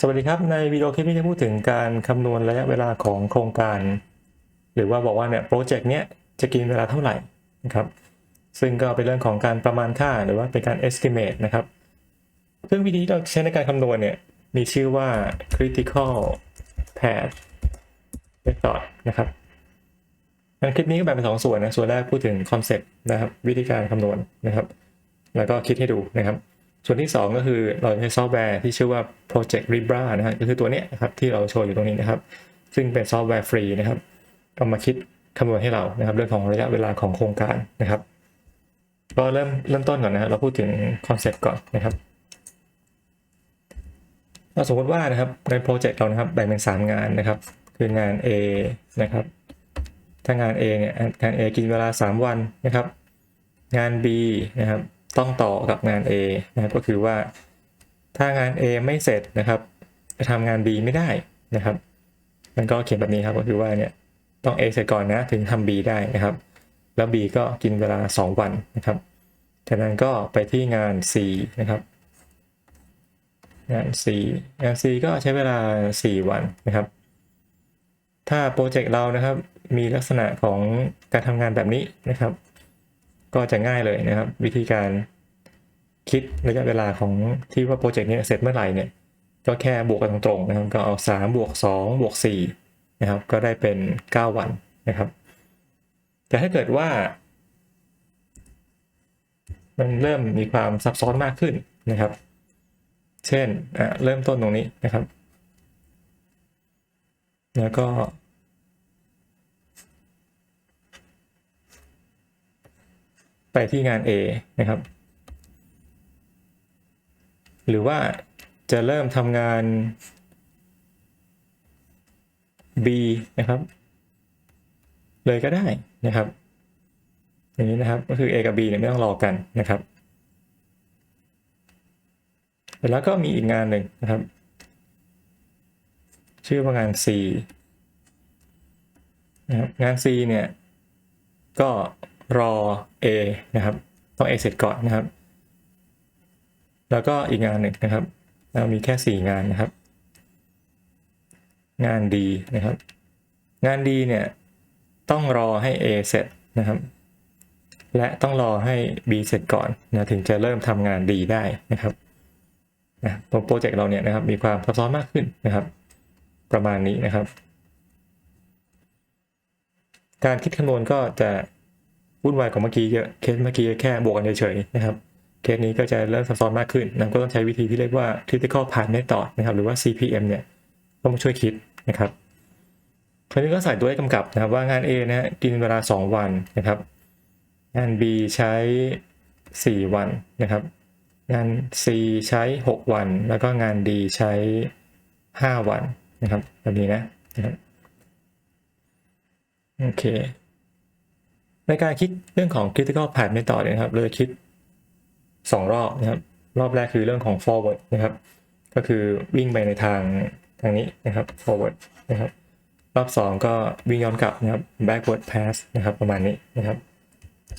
สวัสดีครับ ในวิดีโอคลิปนี้จะพูดถึงการคำนวณระยะเวลาของโครงการ หรือว่าบอกว่าเนี่ยโปรเจกต์เนี้ยจะกินเวลาเท่าไหร่นะครับซึ่งก็เป็นเรื่องของการประมาณค่าหรือว่าเป็นการ estimate นะครับซึ่งวิธีที่เราใช้ในการคำนวณเนี่ยมีชื่อว่า critical path method นะครับงั้นคลิปนี้ก็แบ่งเป็นสองส่วนนะส่วนแรกพูดถึงคอนเซ็ปต์นะครับวิธีการคำนวณนะครับ แล้วก็คิดให้ดูนะครับ ส่วนที่ 2 ก็คือเราใช้ซอฟต์แวร์ที่ชื่อว่า Project Libra นะฮะก็คือตัวนี้นะครับที่เราโชว์อยู่ตรงนี้นะครับ ซึ่งเป็นซอฟต์แวร์ฟรีนะครับเอามาคิดคำนวณให้เรานะครับเรื่องของระยะเวลาของโครงการนะครับก็เริ่มเริ่มต้นก่อนนะฮะเราพูดถึงคอนเซ็ปต์ก่อนนะครับเราสมมติว่านะครับในโปรเจกต์เรานะครับแบ่งเป็น 3 งานนะครับ คืองาน A นะครับ ถ้างาน A เนี่ยงาน A กินเวลา 3 วันนะครับ งาน B นะครับ ต้องต่อกับงาน A นะก็คือว่าถ้างาน A ไม่เสร็จนะครับจะทำงาน B ไม่ได้นะครับ มันก็เขียนแบบนี้ครับก็คือว่าเนี่ยต้อง A เสร็จก่อนนะถึงทำ B ได้นะครับ แล้ว B ก็กินเวลา 2 วันนะครับจากนั้นก็ไปที่งาน C นะครับ งาน C งาน C ก็ใช้เวลา 4 วันนะครับ ถ้าโปรเจกต์เรานะครับมีลักษณะของการทำงานแบบนี้นะครับ ก็จะง่ายเลยนะครับ วิธีการคิดระยะเวลาของที่ว่าโปรเจกต์นี้เสร็จเมื่อไหร่เนี่ยก็แค่บวกกันตรงๆนะครับก็เอา 3 บวก 2 บวก4นะครับก็ได้เป็น 9 วันนะครับ แต่ถ้าเกิดว่า มันเริ่มมีความซับซ้อนมากขึ้นนะครับ เช่นอะเริ่มต้นตรงนี้นะครับ แล้วก็ ไปที่งาน A นะครับ หรือว่าจะเริ่มทำงาน B นะครับ เลยก็ได้นะครับอย่างนี้นะครับก็คือ A กับ B เนี่ยไม่ต้องรอกันนะครับแล้วก็มีอีกงานหนึ่งนะครับ ชื่อว่างาน C นะครับงาน C เนี่ยก็ รอ A นะครับ ต้อง A เสร็จก่อนนะครับ แล้วก็อีกงานหนึ่งนะครับ เรามีแค่ 4 งานนะครับ งาน D นะครับ งาน D เนี่ยต้องรอให้ A เสร็จนะครับ และต้องรอให้ B เสร็จก่อนนะถึงจะเริ่มทำงาน D ได้นะครับนะตัวโปรเจกต์เราเนี่ยนะครับมีความซับซ้อนมากขึ้นนะครับ ประมาณนี้นะครับ การคิดคำนวณก็จะ วุ่นวายกว่าเมื่อกี้เยอะเคสเมื่อกี้แค่บวกกันเฉยๆนะครับเคสนี้ก็จะเริ่มซับซ้อนมากขึ้นนะก็ต้องใช้วิธีที่เรียกว่า critical path method นะครับหรือว่า CPM เนี่ยต้องมาช่วยคิดนะครับคราวนี้ก็ใส่ตัวเลขกำกับนะครับว่างาน A นะฮะกินเวลา 2 วันนะครับงาน B ใช้ 4 วันนะครับ งาน C ใช้ 6 วัน แล้วก็งาน D ใช้ 5 วันนะครับแบบนี้นะนะครับโอเค ในการคิดเรื่องของ critical path method นี่ยนะครับ เราจะคิด 2 รอบนะครับ รอบแรกคือเรื่องของ forward นะครับ ก็คือวิ่งไปในทางทางนี้นะครับ forward นะครับ รอบ 2 ก็วิ่งย้อนกลับนะครับ backward pass นะครับ ประมาณนี้นะครับ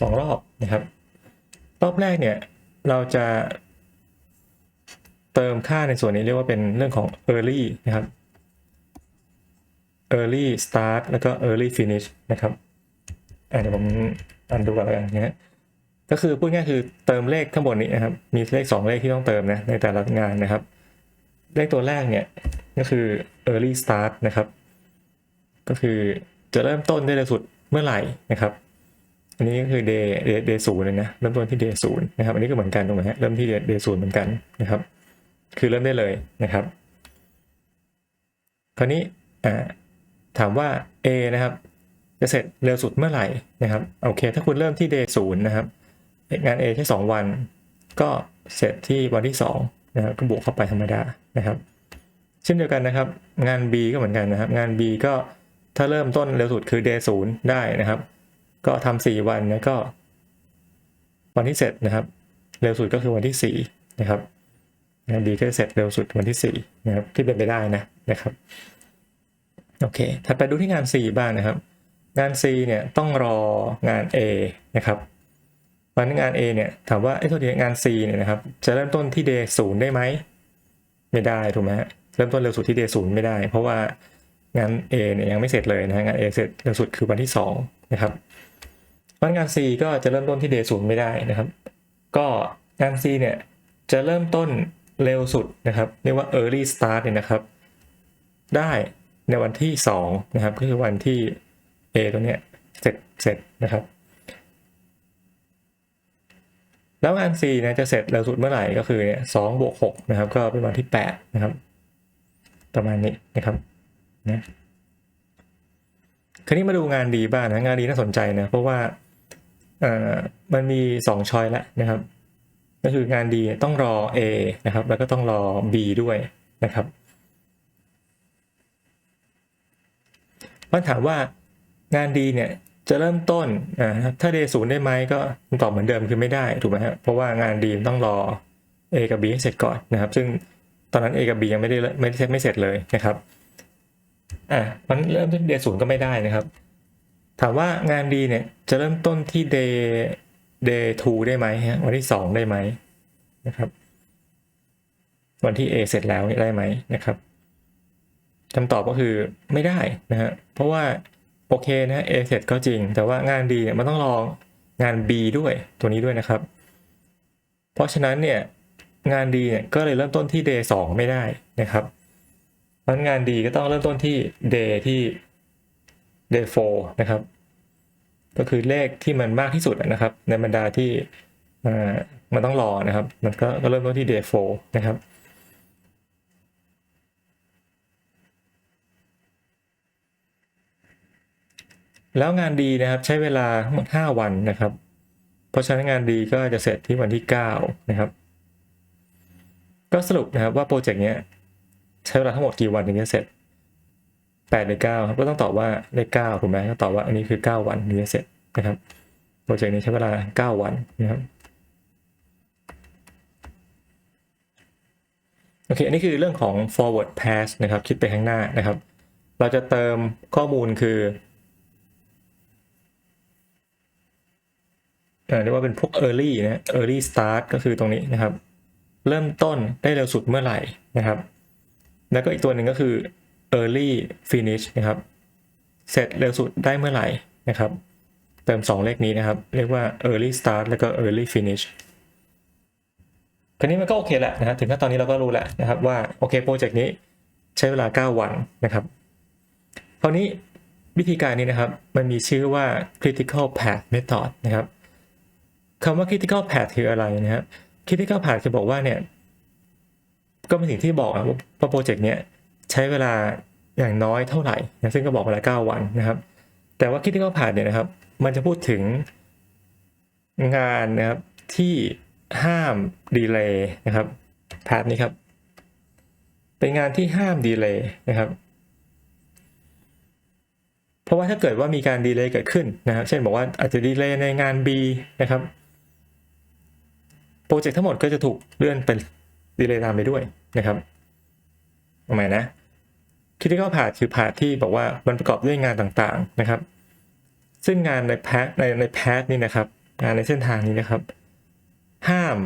สองรอบนะครับ รอบแรกเนี่ยเราจะเติมค่าในส่วนนี้เรียกว่าเป็นเรื่องของ early นะครับ early start แล้วก็ early finish นะครับ เดี๋ยวผมอ่านดูก่อนแล้วกันนะฮะก็คือพูดง่ายคือเติมเลขข้างบนนี้นะครับ มีเลข 2 เลขที่ต้องเติมนะในแต่ละงานนะครับ เลขตัวแรกเนี่ยก็คือ early start นะครับ ก็คือจะเริ่มต้นได้เร็วสุดเมื่อไหร่นะครับ อันนี้ก็คือ day day day ศูนย์เลยนะเริ่มต้นที่ day ศูนย์นะครับ อันนี้ก็เหมือนกันตรงไหนฮะเริ่มที่ day day ศูนย์เหมือนกันนะครับ คือเริ่มได้เลยนะครับ คราวนี้อ่าถามว่า A นะครับ จะเสร็จเร็วสุดเมื่อไหร่นะครับโอเค ถ้าคุณเริ่มที่ day ศูนย์นะครับงาน A แค่2วัน ก็เสร็จที่วันที่2นะครับก็บวกเข้าไปธรรมดานะครับ เช่นเดียวกันนะครับ งาน B ก็เหมือนกันนะครับ งาน B ก็ถ้าเริ่มต้นเร็วสุดคือ day ศูนย์ได้นะครับ ก็ทำสี่วันนะก็ วันที่เสร็จนะครับ เร็วสุดก็คือวันที่สี่นะครับงาน B ก็เสร็จเร็วสุดวันที่สี่นะครับที่เป็นไปได้นะนะครับโอเคถัดไปดูที่งาน C บ้างนะครับ งาน C เนี่ยต้องรองาน A นะครับวันงาน A เนี่ยถามว่าไอ้ตัวนี้งาน C เนี่ยนะครับจะเริ่มต้นที่ day ศูนย์ได้ไหมไม่ได้ถูกไหมฮะเริ่มต้นเร็วสุดที่ day ศูนย์ไม่ได้ เพราะว่างาน A เนี่ยยังไม่เสร็จเลยนะงาน A เสร็จเร็วสุดคือวันที่สองนะครับเพราะงาน C ก็จะเริ่มต้นที่ day ศูนย์ไม่ได้นะครับ ก็งาน C เนี่ยจะเริ่มต้นเร็วสุดนะครับเรียกว่า early start เนี่ยนะครับ ได้ในวันที่2นะครับก็คือวันที่ A ตัวเนี้ยเสร็จเสร็จนะครับ แล้วงาน C เนี่ยจะเสร็จเร็วสุดเมื่อไหร่ก็คือเนี่ยสองบวกหกนะครับ ก็เป็นวันที่8นะครับ ประมาณนี้นะครับนะคราวนี้มาดูงานดีบ้างนะงานดีน่าสนใจนะเพราะว่าเอ่อมันมี2ช้อยล้วนะครับ ก็คืองานดีต้องรอ A นะครับ แล้วก็ต้องรอ B ด้วยนะครับมันถามว่า งานดีเนี่ยจะเริ่มต้นอ่าถ้า day ศูนย์ได้ไหมก็ตอบเหมือนเดิมคือไม่ได้ถูกไหมครับเพราะว่างานดีต้องรอ A กับ B ให้เสร็จก่อนนะครับ ซึ่งตอนนั้น A กับ B ยังไม่ได้ไม่ได้ไม่เสร็จเลยนะครับอะมันเริ่มที่ day ศูนย์ก็ไม่ได้นะครับ ถามว่างานดีเนี่ยจะเริ่มต้นที่ day day 2ได้ไหมฮะวันที่ 2 ได้ไหมนะครับวันที่ A เสร็จแล้วได้ไหมนะครับคำตอบก็คือไม่ได้นะฮะเพราะว่า โอเคนะ A เสร็จก็จริง แต่ว่างานดีเนี่ยมันต้องรองาน B ด้วยตัวนี้ด้วยนะครับ เพราะฉะนั้นเนี่ยงานดีเนี่ยก็เลยเริ่มต้นที่ day 2 ไม่ได้นะครับเพราะงานดีก็ต้องเริ่มต้นที่ day ที่ day 4นะครับ ก็คือเลขที่มันมากที่สุดนะครับ ในบรรดาที่มันต้องรอนะครับ มันก็เริ่มต้นที่ day 4นะครับ แล้วงานดีนะครับใช้เวลาทั้งหมด5วันนะครับ เพราะฉะนั้นงานดีก็จะเสร็จที่วันที่ 9 นะครับ ก็สรุปนะครับว่าโปรเจกต์เนี้ยใช้เวลาทั้งหมดกี่วันถึงจะเสร็จ8หรือ9ครับก็ต้องตอบว่าเลข9ถูกไหมก็ตอบว่าอันนี้คือ 9 วันถึงจะเสร็จนะครับโปรเจกต์นี้ใช้เวลา 9 วันนะครับโอเค อันนี้คือเรื่องของ forward pass นะครับ คิดไปข้างหน้านะครับ เราจะเติมข้อมูลคือ เรียกว่าเป็นพวก early นะ early start ก็คือตรงนี้นะครับ เริ่มต้นได้เร็วสุดเมื่อไหร่นะครับ แล้วก็อีกตัวหนึ่งก็คือ early finish นะครับ เสร็จเร็วสุดได้เมื่อไหร่นะครับ เติม 2 เลขนี้นะครับ เรียกว่า early start แล้วก็ early finish คราวนี้มันก็โอเคแหละนะถึงขั้นตอนนี้เราก็รู้แหละนะครับว่าโอเคโปรเจกต์นี้ใช้เวลา 9 วันนะครับคราวนี้วิธีการนี้นะครับ มันมีชื่อว่า critical path method นะครับ คำว่า critical path คืออะไรนะครับ critical path คือบอกว่าเนี่ย ก็เป็นสิ่งที่บอกว่าโปรเจกต์เนี้ยใช้เวลาอย่างน้อยเท่าไหร่นะซึ่งก็บอกเวลา9วันนะครับ แต่ว่า critical path เนี่ยนะครับ มันจะพูดถึงงานนะครับที่ห้ามดีเลย์นะครับ path นี้ครับ เป็นงานที่ห้ามดีเลย์นะครับ เพราะว่าถ้าเกิดว่ามีการดีเลย์เกิดขึ้นนะครับ เช่นบอกว่าอาจจะดีเลย์ในงาน B นะครับ โปรเจกต์ทั้งหมดก็จะถูกเลื่อนเป็นดีเลย์ตามไปด้วยนะครับทำไมนะ critical path คือ path ที่บอกว่ามันประกอบด้วยงานต่างๆนะครับ ซึ่งงานใน path ในใน path นี่นะครับ งานในเส้นทางนี้นะครับ ห้าม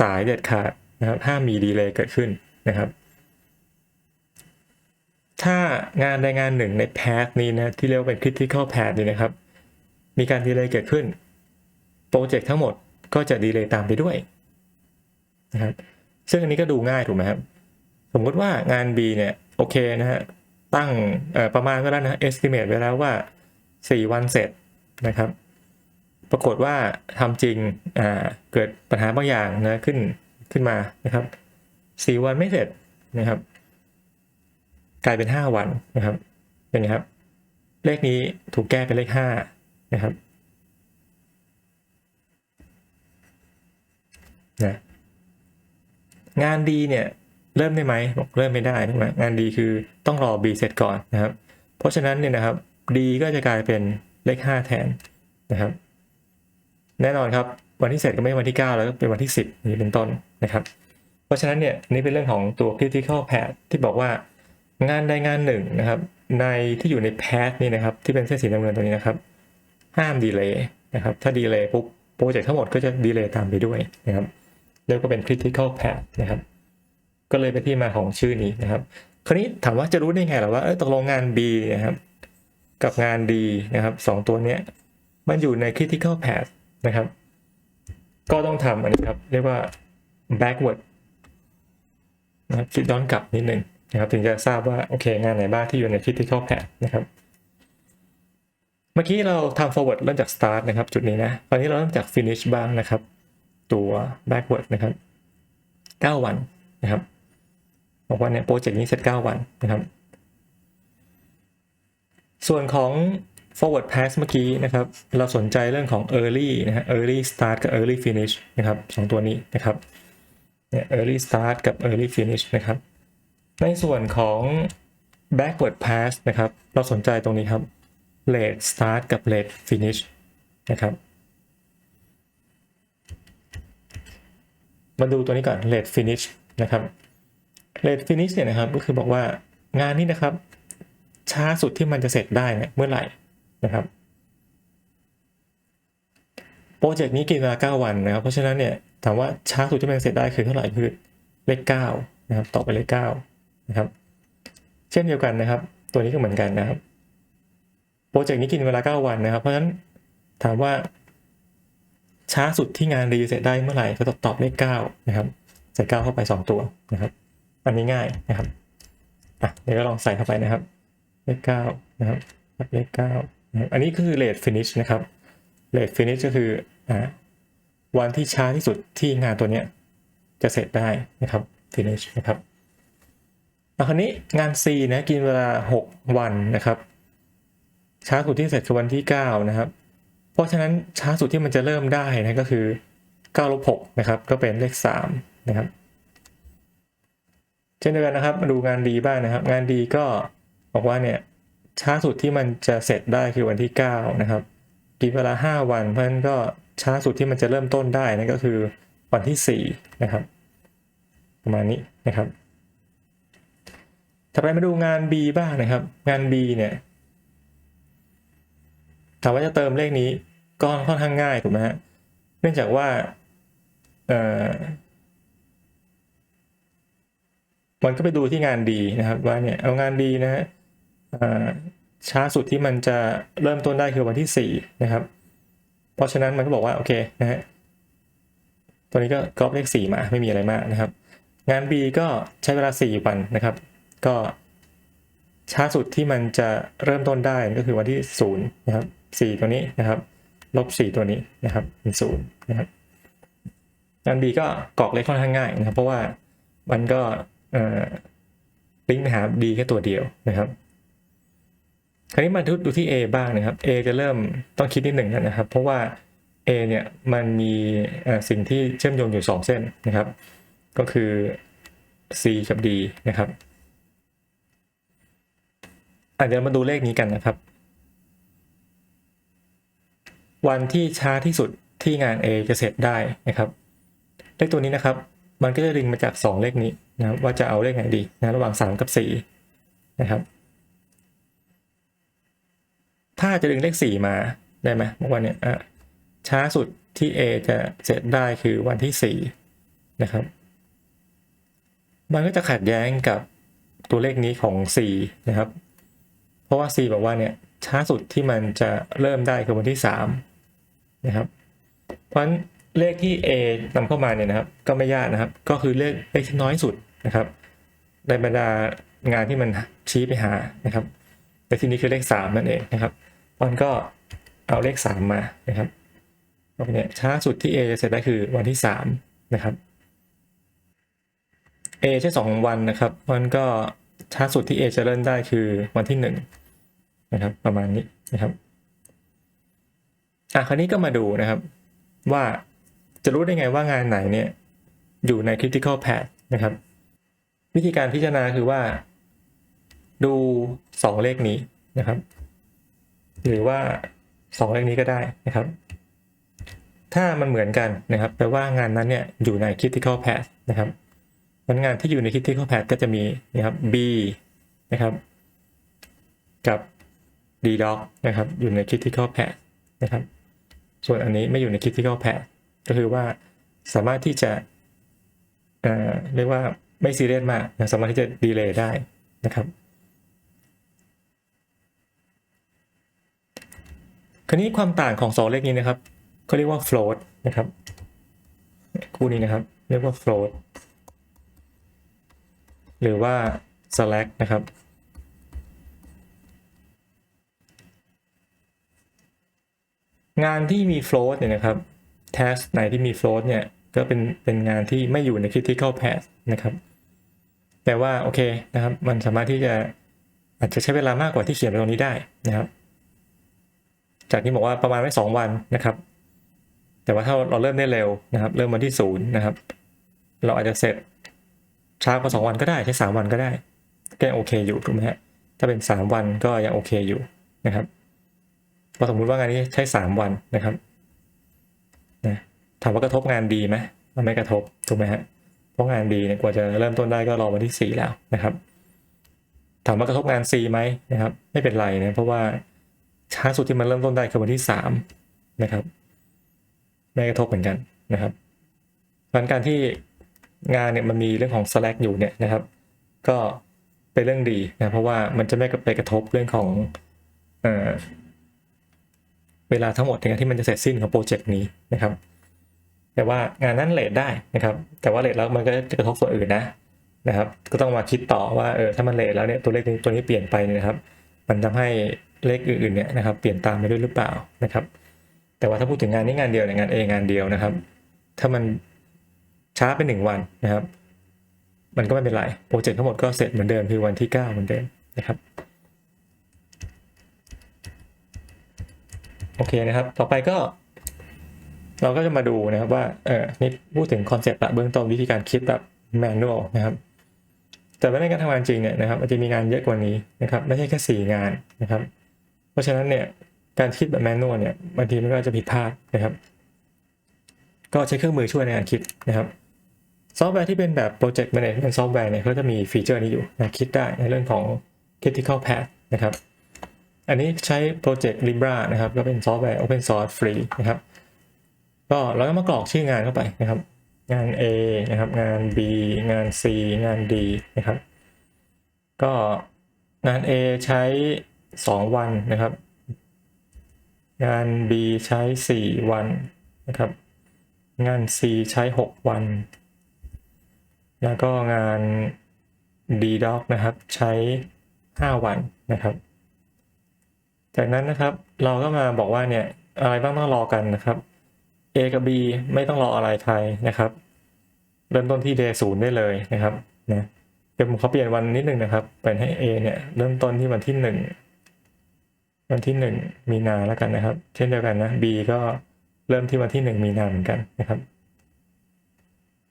สายเด็ดขาดนะครับ ห้ามมีดีเลย์เกิดขึ้นนะครับ ถ้างานใดงานหนึ่งใน path นี้นะที่เรียกว่าเป็น critical path นี่นะครับ มีการดีเลย์เกิดขึ้น โปรเจกต์ทั้งหมด ก็จะดีเลย์ตามไปด้วยนะครับซึ่งอันนี้ก็ดูง่ายถูกไหมครับ สมมติว่างาน B เนี่ยโอเคนะฮะตั้งประมาณไว้แล้วนะ estimate ไว้แล้วว่า 4 วันเสร็จนะครับ ปรากฏว่าทำจริงเกิดปัญหาบางอย่างนะขึ้นขึ้นมานะครับ 4 วันไม่เสร็จนะครับ กลายเป็น 5 วันนะครับเป็นไงครับ เลขนี้ถูกแก้เป็นเลข5นะครับ นะงานดีเนี่ยเริ่มได้ไหมบอกเริ่มไม่ได้ถูกไหมงานดีคือต้องรอ B เสร็จก่อนนะครับ เพราะฉะนั้นเนี่ยนะครับ D ก็จะกลายเป็นเลข 5 แทนนะครับ แน่นอนครับวันที่เสร็จก็ไม่วันที่ 9 แล้วก็เป็นวันที่ 10 นี่เป็นต้นนะครับ เพราะฉะนั้นเนี่ยนี่เป็นเรื่องของตัว critical path ที่บอกว่างานใดงานหนึ่งนะครับ ในที่อยู่ใน path นี่นะครับ ที่เป็นเส้นสีน้ำเงินตัวนี้นะครับ ห้ามดีเลย์นะครับ ถ้าดีเลย์ปุ๊บโปรเจกต์ทั้งหมดก็จะดีเลย์ตามไปด้วยนะครับ เรียกว่าเป็น critical path นะครับ ก็เลยเป็นที่มาของชื่อนี้นะครับ คราวนี้ถามว่าจะรู้ได้ไงหรอว่าเออตกลงงาน B นะครับ กับงาน D นะครับสองตัวเนี้ยมันอยู่ใน critical path นะครับ ก็ต้องทำอันนี้ครับ เรียกว่า backward นะครับคิดย้อนกลับนิดนึงนะครับ ถึงจะทราบว่า โอเค งานไหนบ้างที่อยู่ใน critical path นะครับเมื่อกี้เราทำ forward เริ่มจาก start นะครับ จุดนี้นะ ตอนนี้เราเริ่มจาก finish บ้างนะครับ ตัว backward นะครับ 9 วันนะครับ บอกว่าเนี่ยโปรเจกต์นี้เสร็จ 9 วันนะครับ ส่วนของ forward pass เมื่อกี้นะครับ เราสนใจเรื่องของ early นะฮะ early start กับ early finish นะครับสองตัวนี้นะครับเนี่ย early start กับ early finish นะครับ ในส่วนของ backward pass นะครับ เราสนใจตรงนี้ครับ late start กับ late finish นะครับ มาดูตัวนี้ก่อน late finish นะครับ late finish เนี่ยนะครับก็คือบอกว่างานนี้นะครับ ช้าสุดที่มันจะเสร็จได้เนี่ยเมื่อไหร่นะครับโปรเจกต์นี้กินเวลา9วันนะครับ เพราะฉะนั้นเนี่ยถามว่าช้าสุดที่มันจะเสร็จได้คือเท่าไหร่คือเลข9นะครับต่อไปเลข9นะครับ เช่นเดียวกันนะครับ ตัวนี้ก็เหมือนกันนะครับโปรเจกต์นี้กินเวลา 9 วันนะครับ เพราะฉะนั้นถามว่า ช้าสุดที่งานรีเสร็จได้เมื่อไหร่ก็ตอบตอบเลข9นะครับ ใส่ 9 เข้าไป 2 ตัวนะครับ อันนี้ง่ายนะครับอะเดี๋ยวก็ลองใส่เข้าไปนะครับ เลข9นะครับเลข9นะครับอันนี้คือ late finish นะครับ late finish ก็คืออ่าวันที่ช้าที่สุดที่งานตัวเนี้ยจะเสร็จได้นะครับ finish นะครับอะคราวนี้งาน C นะกินเวลา 6 วันนะครับ ช้าสุดที่เสร็จคือวันที่ 9 นะครับ เพราะฉะนั้นช้าสุดที่มันจะเริ่มได้นะก็คือ9ลบ6นะครับก็เป็นเลข3นะครับ เช่นเดียวกันนะครับมาดูงานดีบ้างนะครับ งานดีก็บอกว่าเนี่ยช้าสุดที่มันจะเสร็จได้คือวันที่ 9 นะครับกินเวลา 5 วัน เพราะฉะนั้นก็ช้าสุดที่มันจะเริ่มต้นได้นั่นก็คือวันที่ 4 นะครับ ประมาณนี้นะครับถัดไปมาดูงาน B บ้างนะครับ งาน B เนี่ย ถามว่าจะเติมเลขนี้ก็ค่อนข้างง่ายถูกไหมฮะเนื่องจากว่าเอ่อมันก็ไปดูที่งานดีนะครับ ว่าเนี่ยเอางานดีนะฮะช้าสุดที่มันจะเริ่มต้นได้คือวันที่ 4 นะครับ เพราะฉะนั้นมันก็บอกว่า โอเคนะฮะตัวนี้ก็กรอบเลข 4 มาไม่มีอะไรมากนะครับ งาน B ก็ใช้เวลา 4 วันนะครับ ก็ช้าสุดที่มันจะเริ่มต้นได้ก็คือวันที่ 0 นะครับ 4 ตัวนี้นะครับ ลบ 4 ตัวนี้นะครับเป็น0นะครับงาน B ก็กรอกเลขค่อนข้างง่ายนะครับ เพราะว่ามันก็ลิงก์ไปหา B แค่ตัวเดียวนะครับ คราวนี้มาดูที่ A บ้างนะครับ A จะเริ่มต้องคิดนิดหนึ่งนะครับ เพราะว่า A เนี่ยมันมีสิ่งที่เชื่อมโยงอยู่ 2 เส้นนะครับ ก็คือ C กับ D นะครับอาจจะมาดูเลขนี้กันนะครับ วันที่ช้าที่สุดที่งาน A จะเสร็จได้นะครับ เลขตัวนี้นะครับ มันก็จะดึงมาจาก 2 เลขนี้นะว่าจะเอาเลขไหนดีนะระหว่าง 3 กับ 4 นะครับ ถ้าจะดึงเลข 4 มาได้ไหมบอว่าเนี่ยช้าสุดที่ A จะเสร็จได้คือวันที่ 4 นะครับ มันก็จะขัดแย้งกับตัวเลขนี้ของ 4 นะครับ เพราะว่า C บอกว่าเนี่ยช้าสุดที่มันจะเริ่มได้คือวันที่ 3 นะครับ เพราะฉะนั้นเลขที่ A นำเข้ามาเนี่ยนะครับ ก็ไม่ยากนะครับ ก็คือเลขเลขที่น้อยสุดนะครับในบรรดางานที่มันชี้ไปหานะครับในที่นี้คือเลข3นั่นเองนะครับมันก็เอาเลข 3 มานะครับเนี่ยช้าสุดที่ A จะเสร็จได้คือวันที่ 3 นะครับ A ใช้2วันนะครับมันก็ช้าสุดที่ A จะเริ่มได้คือวันที่ 1 นะครับ ประมาณนี้นะครับ อะคราวนี้ก็มาดูนะครับ ว่าจะรู้ได้ไงว่างานไหนเนี่ย อยู่ใน critical path นะครับ วิธีการพิจารณาคือว่า ดู 2 เลขนี้นะครับ หรือว่า 2 เลขนี้ก็ได้นะครับ ถ้ามันเหมือนกันนะครับแปลว่างานนั้นเนี่ยอยู่ใน critical path นะครับมันงานที่อยู่ใน critical path ก็จะมีนะครับ B นะครับ กับ D dog นะครับ อยู่ใน critical path นะครับ ส่วนอันนี้ไม่อยู่ใน critical path ก็คือว่าสามารถที่จะเอ่อเรียกว่าไม่ซีเรียสมากนะสามารถที่จะดีเลย์ได้นะครับคราวนี้ความต่างของสองเลขนี้นะครับเขาเรียกว่า float นะครับ คู่นี้นะครับ เรียกว่า float หรือว่า slack นะครับ งานที่มี float เนี่ยนะครับ task ไหนที่มี float เนี่ยก็เป็นเป็นงานที่ไม่อยู่ใน critical path นะครับ แต่ว่าโอเคนะครับ มันสามารถที่จะอาจจะใช้เวลามากกว่าที่เขียนไว้ตรงนี้ได้นะครับ จากที่บอกว่าประมาณไว้สองวันนะครับ แต่ว่าถ้าเราเริ่มได้เร็วนะครับ เริ่มวันที่ศูนย์นะครับ เราอาจจะเสร็จช้ากว่าสองวันก็ได้ใช้สามวันก็ได้ก็ยังโอเคอยู่ถูกไหมฮะถ้าเป็นสามวันก็ยังโอเคอยู่นะครับ พอสมมุติว่างานนี้ใช้สามวันนะครับนะถามว่ากระทบงานดีไหมมันไม่กระทบถูกไหมฮะเพราะงานดีเนี่ยกว่าจะเริ่มต้นได้ก็รอวันที่สี่แล้วนะครับ ถามว่ากระทบงาน C ไหมนะครับ ไม่เป็นไรนะเพราะว่าช้าสุดที่มันเริ่มต้นได้คือวันที่สามนะครับไม่กระทบเหมือนกันนะครับเพราะงั้นการที่งานเนี่ยมันมีเรื่องของ slack อยู่เนี่ยนะครับ ก็เป็นเรื่องดีนะเพราะว่ามันจะไม่ไปกระทบเรื่องของ เวลาทั้งหมดที่มันจะเสร็จสิ้นของโปรเจกต์นี้นะครับ แต่ว่างานนั้นเลทได้นะครับ แต่ว่าเลทแล้วมันก็จะกระทบส่วนอื่นนะนะครับ ก็ต้องมาคิดต่อว่าเออถ้ามันเลทแล้วเนี่ยตัวเลขตัวนี้เปลี่ยนไปนะครับ มันทำให้เลขอื่นๆเนี่ยนะครับเปลี่ยนตามไปด้วยหรือเปล่านะครับ แต่ว่าถ้าพูดถึงงานนี้งานเดียวเนี่ยงาน A งานเดียวนะครับ ถ้ามันช้าไปหนึ่งวันนะครับ มันก็ไม่เป็นไรโปรเจกต์ทั้งหมดก็เสร็จเหมือนเดิมคือวันที่ 9 เหมือนเดิมนะครับ โอเคนะครับ ต่อไปก็ เราก็จะมาดูนะครับว่าเออนี่พูดถึงคอนเซปต์ละเบื้องต้นวิธีการคิดแบบแมนนวลนะครับ แต่ว่าในการทำงานจริงเนี่ยนะครับมันจะมีงานเยอะกว่านี้นะครับ ไม่ใช่แค่ 4 งานนะครับ เพราะฉะนั้นเนี่ยการคิดแบบแมนนวลเนี่ยบางทีมันก็อาจจะผิดพลาดนะครับ ก็ใช้เครื่องมือช่วยในการคิดนะครับซอฟต์แวร์ที่เป็นแบบ Project Management Software เนี่ยเขาจะมีฟีเจอร์นี้อยู่นะคิดได้ในเรื่องของ Critical Path นะครับ อันนี้ใช้ Project Libra นะครับ ก็เป็นซอฟต์แวร์ Open Source ฟรีนะครับ ก็เราก็มากรอกชื่องานเข้าไปนะครับ งาน A นะครับ งาน B งาน C งาน D นะครับ ก็งาน A ใช้ 2 วันนะครับ งาน B ใช้ 4 วันนะครับ งาน C ใช้ 6 วัน แล้วก็งาน D Doc นะครับ ใช้ 5 วันนะครับ จากนั้นนะครับเราก็มาบอกว่าเนี่ยอะไรบ้างต้องรอกันนะครับ A กับ B ไม่ต้องรออะไรใครนะครับ เริ่มต้นที่ day ศูนย์ได้เลยนะครับนะเดี๋ยวผมขอเปลี่ยนวันนิดนึงนะครับเป็นให้ A เนี่ยเริ่มต้นที่วันที่หนึ่งวันที่หนึ่งมีนาแล้วกันนะครับ เช่นเดียวกันนะ B ก็เริ่มที่วันที่หนึ่งมีนาเหมือนกันนะครับ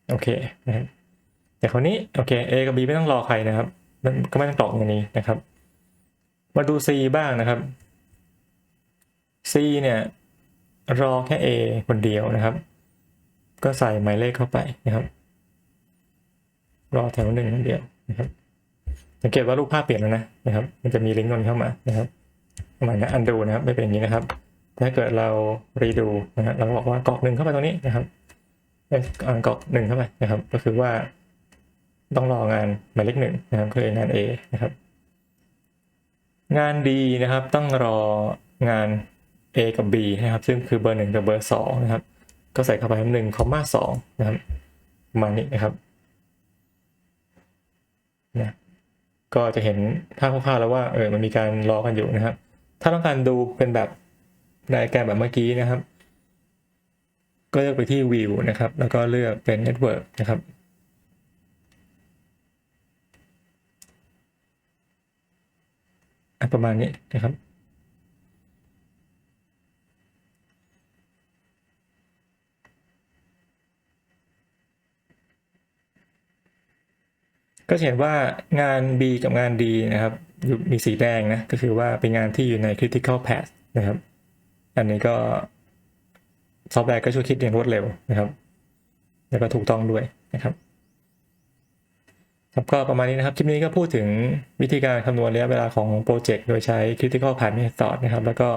โอเคนะครับแต่คราวนี้โอเค A กับ B ไม่ต้องรอใครนะครับมันก็ไม่ต้องตอกอย่างนี้นะครับ มาดู C บ้างนะครับ C เนี่ยรอแค่ A คนเดียวนะครับ ก็ใส่หมายเลขเข้าไปนะครับ รอแถวหนึ่งคนเดียวนะครับ สังเกตว่ารูปภาพเปลี่ยนแล้วนะนะครับ มันจะมีลิงก์ตรงนี้เข้ามานะครับประมาณนั้นอันดูนะครับ ไม่เป็นอย่างนี้นะครับ ถ้าเกิดเรารีดูนะฮะเราก็บอกว่ากรอกหนึ่งเข้าไปตรงนี้นะครับเอ้ยอ่ากรอกหนึ่งเข้าไปนะครับ ก็คือว่าต้องรองานหมายเลขหนึ่งนะครับคืองาน A นะครับ งาน D นะครับต้องรองาน A กับ B นะครับ ซึ่งคือเบอร์หนึ่งกับเบอร์สองนะครับ ก็ใส่เข้าไปหนึ่งคอมมาสองนะครับมานี้นะครับนะก็จะเห็นภาพคร่าวๆแล้วว่าเออมันมีการรอกันอยู่นะครับ ถ้าต้องการดูเป็นแบบไดอะแกรมแบบเมื่อกี้นะครับ ก็เลือกไปที่ View นะครับ แล้วก็เลือกเป็น Network นะครับประมาณนี้นะครับ ก็เห็นว่างาน B กับงาน D นะครับมีสีแดงนะก็คือว่าเป็นงานที่อยู่ใน critical path นะครับ อันนี้ก็ซอฟต์แวร์ก็ช่วยคิดอย่างรวดเร็วนะครับ แล้วก็ถูกต้องด้วยนะครับครับก็ประมาณนี้นะครับ คลิปนี้ก็พูดถึงวิธีการคำนวณระยะเวลาของโปรเจกต์โดยใช้ critical path method นะครับ แล้วก็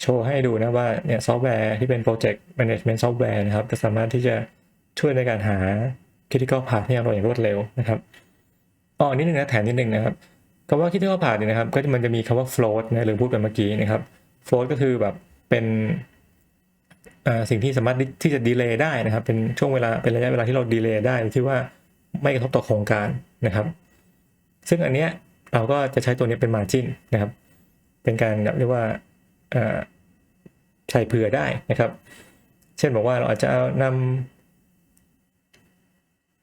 โชว์ให้ดูนะว่าเนี่ยซอฟต์แวร์ที่เป็น project management software นะครับก็สามารถที่จะช่วยในการหา critical path ให้เราอย่างรวดเร็วนะครับอ๋อนิดนึงนะแถมนิดนึงนะครับคำว่า critical path เนี่ยนะครับ ก็มันจะมีคำว่า float นะหรือพูดไปเมื่อกี้นะครับ float ก็คือแบบเป็นสิ่งที่สามารถที่จะดีเลย์ได้นะครับ เป็นช่วงเวลาเป็นระยะเวลาที่เราดีเลย์ได้ที่ว่าไม่กระทบต่อโครงการนะครับ ซึ่งอันเนี้ยเราก็จะใช้ตัวนี้เป็น margin นะครับ เป็นการเรียกว่าใส่เผื่อได้นะครับ เช่นบอกว่าเราอาจจะเอานำ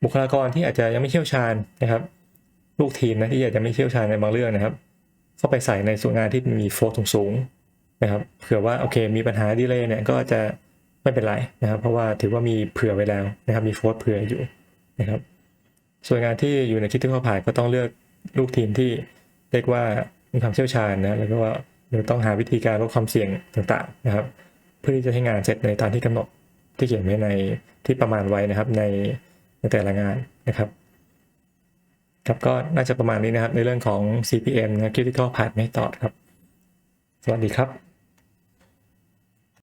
บุคลากรที่อาจจะยังไม่เชี่ยวชาญนะครับ ลูกทีมนะที่อาจจะไม่เชี่ยวชาญในบางเรื่องนะครับ เข้าไปใส่ในส่วนงานที่มีโฟล์สูงๆนะครับเผื่อว่าโอเค มีปัญหาดีเลยเนี่ยก็จะไม่เป็นไรนะครับ เพราะว่าถือว่ามีเผื่อไว้แล้วนะครับ มีโฟล์เผื่ออยู่นะครับ ส่วนงานที่อยู่ในคิดที่เข้าผ่านก็ต้องเลือกลูกทีมที่เรียกว่ามีความเชี่ยวชาญนะแล้วก็ว่าเดี๋ยวต้องหาวิธีการลดความเสี่ยงต่างๆนะครับ เพื่อที่จะให้งานเสร็จในตามที่กำหนดที่เขียนไว้ในที่ประมาณไว้นะครับใน แต่ละงานนะครับครับก็น่าจะประมาณนี้นะครับในเรื่องของ CPM นะ Critical Path Method ครับ สวัสดีครับ